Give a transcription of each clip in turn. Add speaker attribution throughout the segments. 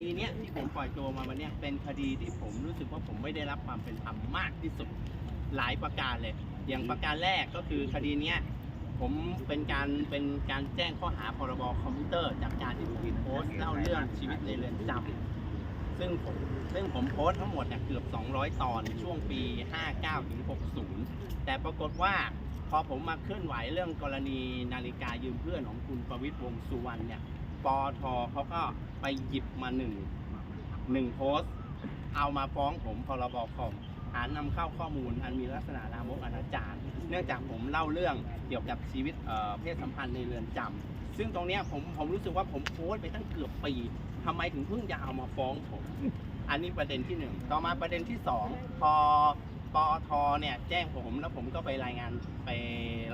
Speaker 1: คดีเนี้ยที่ผมปล่อยตัวมาวันเนี้ยเป็นคดีที่ผมรู้สึกว่าผมไม่ได้รับความเป็นธรรมมากที่สุดหลายประการเลย อย่างประการแรกก็คือคดีเนี้ยผมเป็นการเป็นการแจ้งข้อหาพรบคอมพิวเตอร์จากการที่ผมโพสต์เล่าเรื่องชีวิตในเรือนจำซึ่งผมซึ่งผมโพสต์ทั้งหมดเนี่ยเกือบ 200 ตอนช่วงปี 59ถึง60 แต่ปรากฏว่าพอผมมาเคลื่อนไหวเรื่องกรณีนาฬิกายืมเพื่อนของคุณประวิตรวงสุวรรณเนี่ย ปอทเขาก็ไปหยิบมาหนึ่งหนึ่งโพสต์ เอามาฟ้องผมพรบคอมฐานนำเข้าข้อมูลอันมีลักษณะลามกอนาจารเนื่องจากผมเล่าเรื่องเกี่ยวกับชีวิตเเพศสัมพันธ์ในเรือนจำซึ่งตรงนี้ผมผมรู้สึกว่าผมโพสต์ไปตั้งเกือบปีทำไมถึงเพิ่งจะเอามาฟ้องผม อันนี้ประเด็นที่หนึ่งต่อมาประเด็นที่สองพอปอทเนี่ยแจ้งผมแล้วผมก็ไปรายงานไป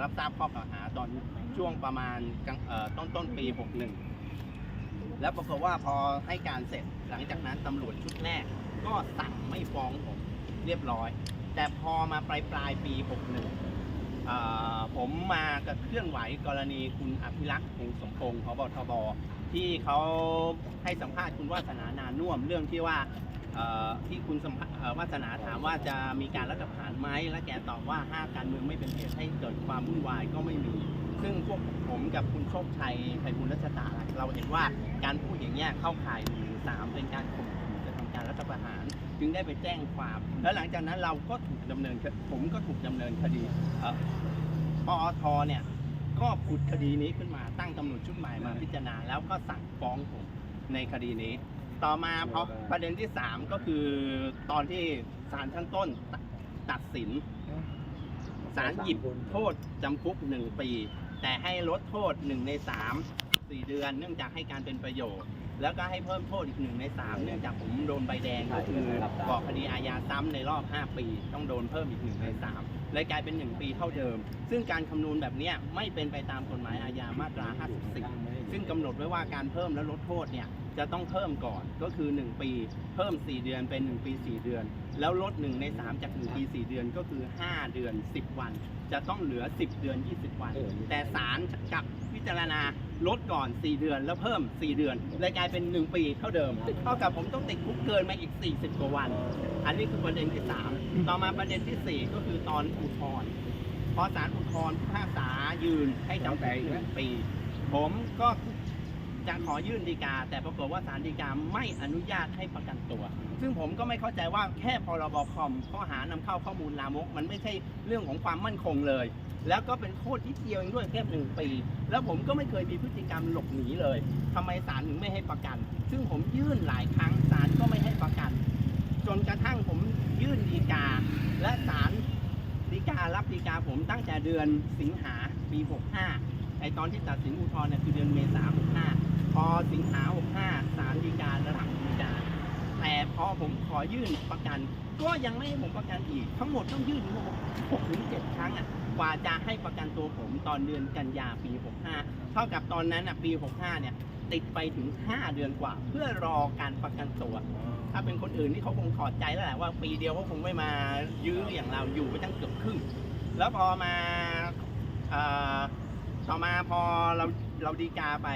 Speaker 1: รับทราบข้อกล่าวหาตอนช่วงประมาณต้นต้นปี 61 แล้วปรากฏว่าพอให้การเสร็จหลังจากนั้นตำรวจชุดแรก ก็สั่งไม่ฟ้องผมเรียบร้อย แต่พอมาปลายปลายปี61อ่าผมมากับเคลื่อนไหวกรณีคุณอภิรักษ์คงสมพงศ์พบทบที่เขาให้สัมภาษณ์คุณวาสนานานุ่วมเรื่องที่ว่า ที่คุณสัมวาสนาถามว่าจะมีการรัฐประหารไหมและแกตอบว่าห้าการเมืองไม่เป็นเหตุให้เกิดความวุ่นวายก็ไม่มี ซึ่งพวกผมกับคุณโชคชัยไพบุญรัชตา เราเห็นว่าการพูดอย่างเงี้ยเข้าข่ายหนึ่งสามเป็นการข่มขู่จะทำการรัฐประหาร จึงได้ไปแจ้งความ แล้วหลังจากนั้นเราก็ถูกดำเนินผมก็ถูกดำเนินคดีปอทเนี่ยก็ผุดคดีนี้ขึ้นมาตั้งตำรวจชุดใหม่มาพิจารณาแล้วก็สั่งฟ้องผมในคดีนี้ ต่อมาเพราะประเด็นที่3ก็คือตอนที่ศาลชั้นต้นตัดสินศาลหยิบโทษจำคุก1ปี แต่ให้ลดโทษ1ใน3 4เดือน เนื่องจากให้การเป็นประโยชน์ แล้วก็ให้เพิ่มโทษอีก1ใน3เนื่องจากผมโดนใบแดงก็คือก่อคดีอาญาซ้ำในรอบ 5 ปี ต้องโดนเพิ่มอีก1ใน3เลยกลายเป็น 1 ปีเท่าเดิม ซึ่งการคำนวณแบบนี้ไม่เป็นไปตามกฎหมายอาญามาตรา 54 ซึ่งกำหนดไว้ว่าการเพิ่มและลดโทษเนี่ยจะต้องเพิ่มก่อนก็คือ 1 ปี เพิ่ม 4 เดือนเป็น 1 ปี 4 เดือน แล้วลด 1 ใน 3 จาก 1 ปี 4 เดือนก็คือ 5 เดือน 10 วัน จะต้องเหลือ 10 เดือน 20 วัน แต่ศาลกลับพิจารณาลดก่อน 4 เดือนแล้วเพิ่ม 4 เดือนเลยกลายเป็น 1 ปีเท่าเดิม เท่ากับผมต้องติดคุกเกินมาอีก 40 กว่าวัน อันนี้คือประเด็นที่ 3 ต่อมาประเด็นทีสี่4 ก็คือตอนอุทธรณ์พอศาลอุทธรณ์พิพากษายืนให้จำคุกหนึ่งปี ผมก็จะขอยื่นฎีกา แต่ปรากฏว่าศาลฎีกาไม่อนุญาตให้ประกันตัว ซึ่งผมก็ไม่เข้าใจว่าแค่พรบคอมข้อหานำเข้าข้อมูลลามก มันไม่ใช่เรื่องของความมั่นคงเลย แล้วก็เป็นโทษที่เดียวเองด้วยแค่หนึ่งปี แล้วผมก็ไม่เคยมีพฤติกรรมหลบหนีเลยทำไมศาลถึงไม่ให้ประกัน ซึ่งผมยื่นหลายครั้งศาลก็ไม่ให้ประกัน จนกระทั่งผมยื่นฎีกา และศาลฎีการับฎีกาผมตั้งแต่เดือนสิงหาปี 65 อตอนที่ตัดสินอุทธรณ์เนี่ยคือเดือนเมษา65พอสิงหา65ศาลฎีการะดับฎีกาแต่พอผมขอยื่นประกัน ก็ยังไม่ให้ผมประกันอีก ทั้งหมดต้องยื่นหกถึงเจ็ดครั้งอะกว่าจะให้ประกันตัวผมตอนเดือนกันยาปี 65 เท่ากับตอนนั้นอะปี 65 เนี่ย ติดไปถึง 5 เดือนกว่า เพื่อรอการประกันตัว ถ้าเป็นคนอื่นนี่เขาคงถอดใจแล้วแหละว่าปีเดียวเขาคงไม่มายื้ออย่างเราอยู่ไปตั้งเกือบครึ่งแล้วพอมาอ่อ ต่อมาพอเราเราดีกาไป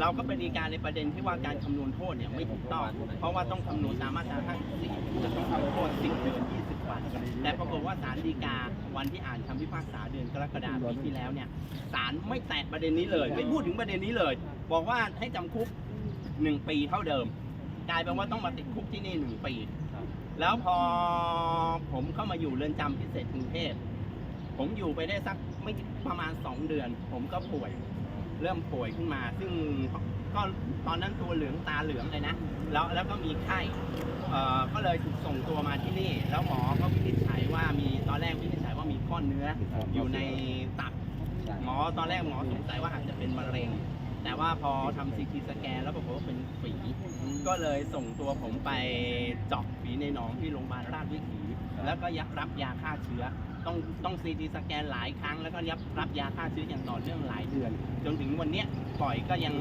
Speaker 1: เราก็ไปดีกาในประเด็นที่ว่าการคำนวณโทษเนี่ยไม่ถูกต้อง เพราะว่าต้องคำนวณตามมาตรา54จะต้องทำโทษ10เดือน20 วัน แต่ปรากฏว่าศาลฎีกาวันที่อ่านคำพิพากษาเดือนกรกฎาคมปีที่แล้วเนี่ยศาลไม่แตะประเด็นนี้เลย ไม่พูดถึงประเด็นนี้เลย บอกว่าให้จำคุก1ปีเท่าเดิม กลายเป็นว่าต้องมาติดคุกที่นี่หนึ่งปี แล้วพอผมเข้ามาอยู่เรือนจำพิเศษกรุงเทพ ผมอยู่ไปได้สักไม่ประมาณ 2 เดือน ผมก็ป่วย เริ่มป่วยขึ้นมา ซึ่งก็ตอนนั้นตัวเหลืองตาเหลืองเลยนะ แล้วแล้วก็มีไข้ก็เลยถูกส่งตัวมาที่นี่ แล้วหมอก็วินิจฉัยว่ามีตอนแรกวินิจฉัยว่ามีก้อนเนื้ออยู่ในตับหมอตอนแรกหมอสงสัยว่าอาจจะเป็นมะเร็ง แต่ว่าพอทำซีทีสแกนแล้วปรากฏว่าเป็นฝีก็เลยส่งตัวผมไปเจาะฝีในหนองที่โรงพยาบาลราชวิถีแล้วก็ยับรับยาฆ่าเชื้อ ต้องต้องซีทีสแกนหลายครั้งแล้วก็ยับรับยาฆ่าเชื้ออย่างต่อเนื่องหลายเดือน จนถึงวันเนี้ยปล่อยก็ยัง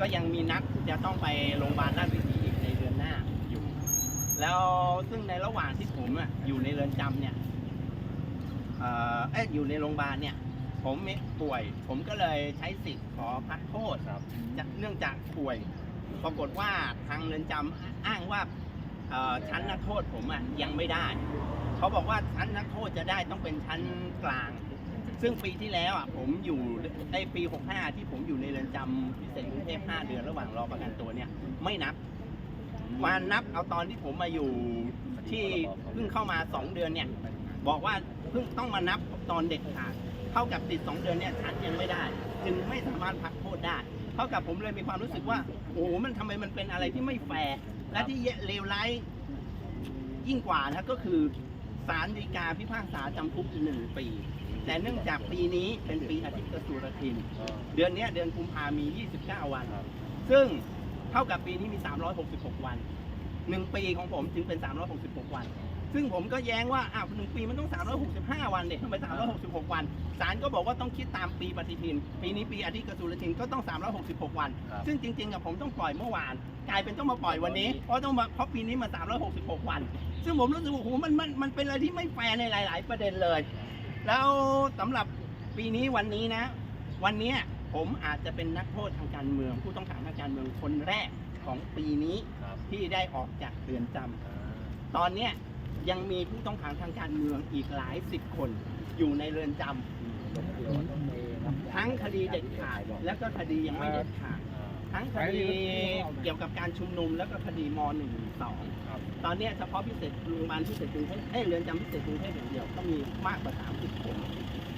Speaker 1: ก็ยังมีนัดจะต้องไปโรงพยาบาลราชวิถีอีกในเดือนหน้าอยู่ แล้วซึ่งในระหว่างที่ผมอะอยู่ในเรือนจำเนี่ยเอ่อเอ๊ะอยู่ในโรงพยาบาลเนี่ย ผมป่วย ผมก็เลยใช้สิทธิ์ขอพักโทษ
Speaker 2: ครับ
Speaker 1: จากเนื่องจากป่วย ปรากฏว่าทางเรือนจำอ้างว่าเอ่อชั้นนักโทษผมอะยังไม่ได้ เขาบอกว่าชั้นนักโทษจะได้ต้องเป็นชั้นกลาง ซึ่งปีที่แล้วอะผมอยู่ในปี 65 ที่ผมอยู่ในเรือนจำพิเศษกรุงเทพ5เดือนระหว่างรอประกันตัวเนี่ยไม่นับมานับเอาตอนที่ผมมาอยู่ที่เพิ่งเข้ามา 2 เดือนเนี่ย บอกว่าเพิ่งต้องมานับตอนเด็กขาดเท่ากับติด 2 เดือนเนี่ยชั้นยังไม่ได้ จึงไม่สามารถพักโทษได้เท่ากับผมเลยมีความรู้สึกว่า โอ้โหมันทำไมมันเป็นอะไรที่ไม่แฟร์และที่เลวร้ายยิ่งกว่านะก็คือ ศาลฎีกาพิพากษาจำคุกหนึ่งปี แต่เนื่องจากปีนี้เป็นปีอาทิตย์กสุรทิน เดือนเนี้ยเดือนกุมภามี 29 วัน ซึ่งเท่ากับปีนี้มี 366 วันหนึ่งปีของผมจึงเป็น 366 วัน ซึ่งผมก็แย้งว่าอ้าวหนึ่งปีมันต้อง 365 วันเด็กทำไม 366 วันศาลก็บอกว่าต้องคิดตามปีปฏิทิน ปีนี้ปีอาทิตย์กสุรทินก็ต้อง 366 วัน
Speaker 2: ครับ
Speaker 1: ซึ่งจริงๆกับผมต้องปล่อยเมื่อวาน กลายเป็นต้องมาปล่อยวันนี้ เพราะต้องมาเพราะปีนี้มา 366 วัน ซึ่งผมรู้สึกว่าโอ้โหมันมันมันเป็นอะไรที่ไม่แฟร์ในหลาย ๆ ประเด็นเลย แล้วสำหรับปีนี้วันนี้นะ วันเนี้ยผมอาจจะเป็นนักโทษทางการเมือง ผู้ต้องขังทางการเมืองคนแรกของปีนี้
Speaker 2: ครับ
Speaker 1: ที่ได้ออกจากเรือนจำ ตอนเนี้ย ยังมีผู้ต้องขังทางการเมืองอีกหลายสิบคนอยู่ในเรือนจำทั้งคดีเด็ดขาดและก็คดียังไม่เด็ดขาดทั้งคดีเกี่ยวกับการชุมนุมแล้วก็คดีม .112
Speaker 2: ครับ
Speaker 1: ตอนเนี้ยเฉพาะพิเศษโรงพยาบาลพิเศษกรุงเทพเอ้ยเรือนจำพิเศษกรุงเทพอย่างเดียวก็มีมากกว่า 30 คน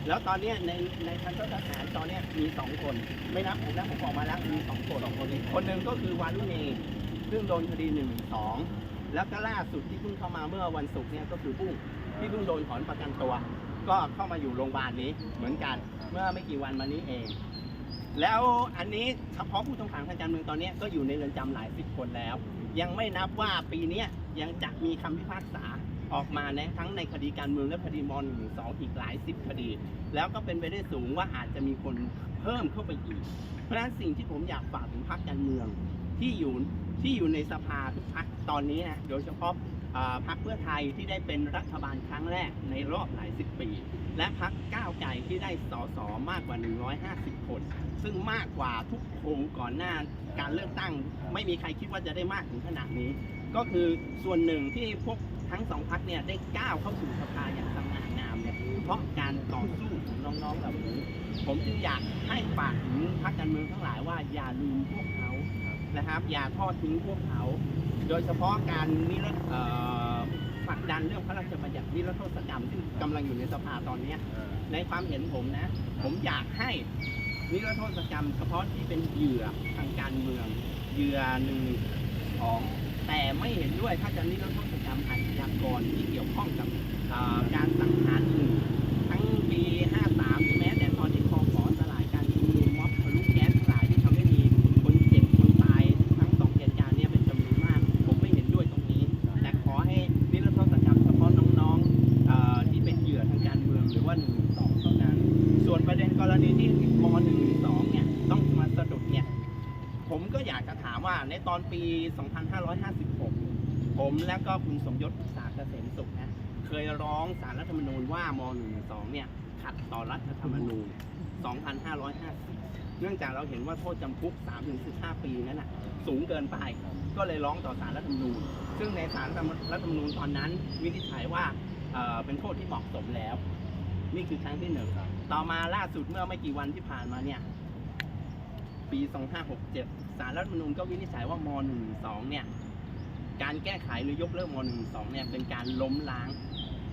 Speaker 1: แล้วตอนเนี้ยในในทันทหารตอนเนี้ยมี 2 คน ไม่นับผมนะผมออกมาแล้วมี 2 คนสองคนนี้คนหนึ่งก็คือวารุณีซึ่งโดนคดี112 แล้วก็ล่าสุดที่เพิ่งเข้ามาเมื่อวันศุกร์เนี่ยก็คือปุ้งที่เพิ่งโดนถอนประกันตัว ก็เข้ามาอยู่โรงพยาบาลนี้เหมือนกันเมื่อไม่กี่วันมานี้เอง แล้วอันนี้เฉพาะผู้ต้องขังทางการเมืองตอนนี้ก็อยู่ในเรือนจำหลายสิบคนแล้ว ยังไม่นับว่าปีนี้ยังจะมีคำพิพากษาออกมาในทั้งในคดีการเมืองและคดีม .112 อีกหลายสิบคดี แล้วก็เป็นไปได้สูงว่าอาจจะมีคนเพิ่มเข้าไปอีก เพราะฉะนั้นสิ่งที่ผมอยากฝากถึงพรรคการเมือง ที่อยู่ที่อยู่ในสภาทุกพรรคตอนนี้นะโดยเฉพาะพรรคเพื่อไทยที่ได้เป็นรัฐบาลครั้งแรกในรอบหลายสิบปี และพรรคก้าวไกลที่ได้สสมากกว่า 150 คน ซึ่งมากกว่าทุกโคงก่อนหน้าการเลือกตั้ง ไม่มีใครคิดว่าจะได้มากถึงขนาดนี้ ก็คือส่วนหนึ่งที่พวกทั้งสองพักเนี่ยได้ก้าวเข้าสู่สภาอย่างสง่างามเนี่ยเพราะการต่อสู้ของน้องๆเหล่านี้ผมจึงอยากให้ฝากถึงพรรคการเมืองทั้งหลายว่าอย่าลืมพวก นะครับ อย่าทอดทิ้งพวกเขา โดยเฉพาะการนิรเอ่อผลักดันเรื่องพระราชบัญญัตินิรโทษกรรมที่กำลังอยู่ในสภาตอนเนี้ยในความเห็นผมนะ ผมอยากให้นิรโทษกรรม เฉพาะที่เป็นเหยื่อทางการเมืองเหยื่อหนึ่งของแต่ไม่เห็นด้วยถ้าจะนิรโทษกรรมอาชญากรที่เกี่ยวข้องกับเอ่อการสังหารหนึ่ 2556 ผมและก็คุณสมยศสาเกษมสุขนะ เคยร้องสารรัฐธรรมนูญว่าม .112 เนี่ย ขัดต่อรัฐธรรมนูญ 2550 เนื่องจากเราเห็นว่าโทษจำคุก 3-15 ปีนั้นนะสูงเกินไป ก็เลยร้องต่อสารรัฐธรรมนูญ ซึ่งในสารรัฐธรรมนูญตอนนั้นวินิจฉัยว่าเอ่อเป็นโทษที่เหมาะสมแล้ว นี่คือครั้งที่หนึ่งต่อมาล่าสุดเมื่อไม่กี่วันที่ผ่านมาเนี่ย ปี 2567 สารรัฐธรรมนูญก็วินิจฉัยว่าม 112 เนี่ย การแก้ไขหรือยกเลิกม 112 เนี่ย เป็นการล้มล้าง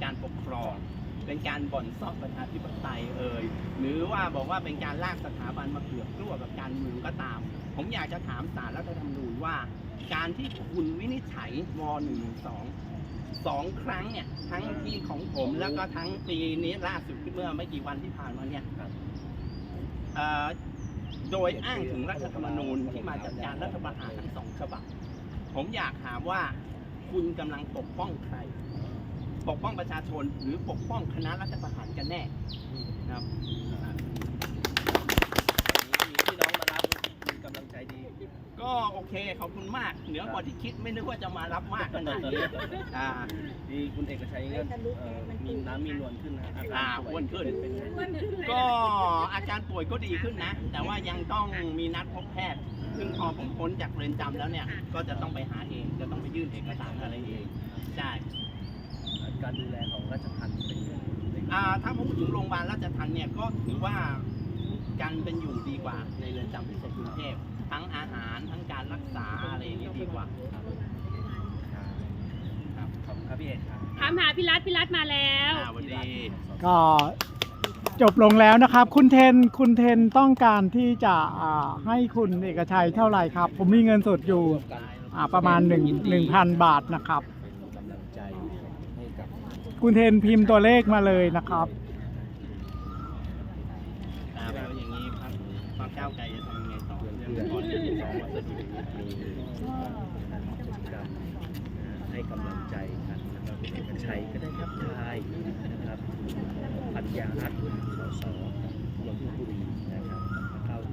Speaker 1: การปกครอง เป็นการบ่อนซอกประชาธิปไตยเอ่ย หรือว่าบอกว่าเป็นการลากสถาบันมาเกือกกลัวกับการเมืองก็ตาม ผมอยากจะถามสารรัฐธรรมนูญว่า การที่คุณวินิจฉัยม 112 สองครั้งเนี่ย ทั้งที่ของผมแล้วก็ทั้งปีนี้ล่าสุดเมื่อไม่กี่วันที่ผ่านมาเนี่ย
Speaker 2: ครับ
Speaker 1: เอ่อ โดยอ้างถึงรัฐธรรมนูญที่มาจากการรัฐประหารทั้งสองฉบับ ผมอยากถามว่าคุณกำลังปกป้องใคร ปกป้องประชาชนหรือปกป้องคณะรัฐประหารกันแน่นะครับ
Speaker 2: มีพี่น้องมารับมีกำลังใจดี
Speaker 1: ก็โอเคขอบคุณมาก เหนือกว่าที่คิดไม่นึกว่าจะมารับมากขนาดนี้อ่า
Speaker 2: ดีคุณเอกชัยก็เอ่อมีน้ำมีนวลขึ้นนะ
Speaker 1: อ่าอ้วนขึ้น
Speaker 2: เป็นไง
Speaker 1: ก็อาการป่วยก็ดีขึ้นนะ แต่ว่ายังต้องมีนัดพบแพทย์ ซึ่งพอผมพ้นจากเรือนจำแล้วเนี่ย ก็จะต้องไปหาเอง จะต้องไปยื่นเอกสารอะไรเอง ใช่
Speaker 2: การดูแลของราชทัณฑ์เป็นยังไง
Speaker 1: อ่าถ้าพูดถึงโรงพยาบาลราชทัณฑ์เนี่ยก็ถือว่าการเป็นอยู่ดีกว่าในเรือนจำพิเศษกรุงเทพ ทั้งอาหารทั้งการรักษาอะไรอย่างนี้ดีกว่าครับ
Speaker 2: ครับขอบคุณครับพี่เอกครับ
Speaker 3: ถามหาพี่รัฐพี่รัฐมาแล้ว
Speaker 1: อ่าวันดี
Speaker 4: ก็จบลงแล้วนะครับ คุณเทนคุณเทนต้องการที่จะอ่าให้คุณเอกชัยเท่าไหร่ครับ ผมมีเงินสดอยู่อ่าประมาณ1 1,000 บาทนะครับ
Speaker 2: เป็นกำลังใจให้กับ
Speaker 4: คุณเทนพิมพ์ตัวเลขมาเลยนะครับ
Speaker 1: ครับแล้วอย่างนี้พรรคพรรคก้าวไกลจะทำยังไงต่อ เพื่อนที่สองวันสดุ
Speaker 2: มีกิจกรรมให้กำลังใจกันนะครับเอกชัยก็ได้ทักทายนะครับปัญญารัตน์สสนนทบุรีนะ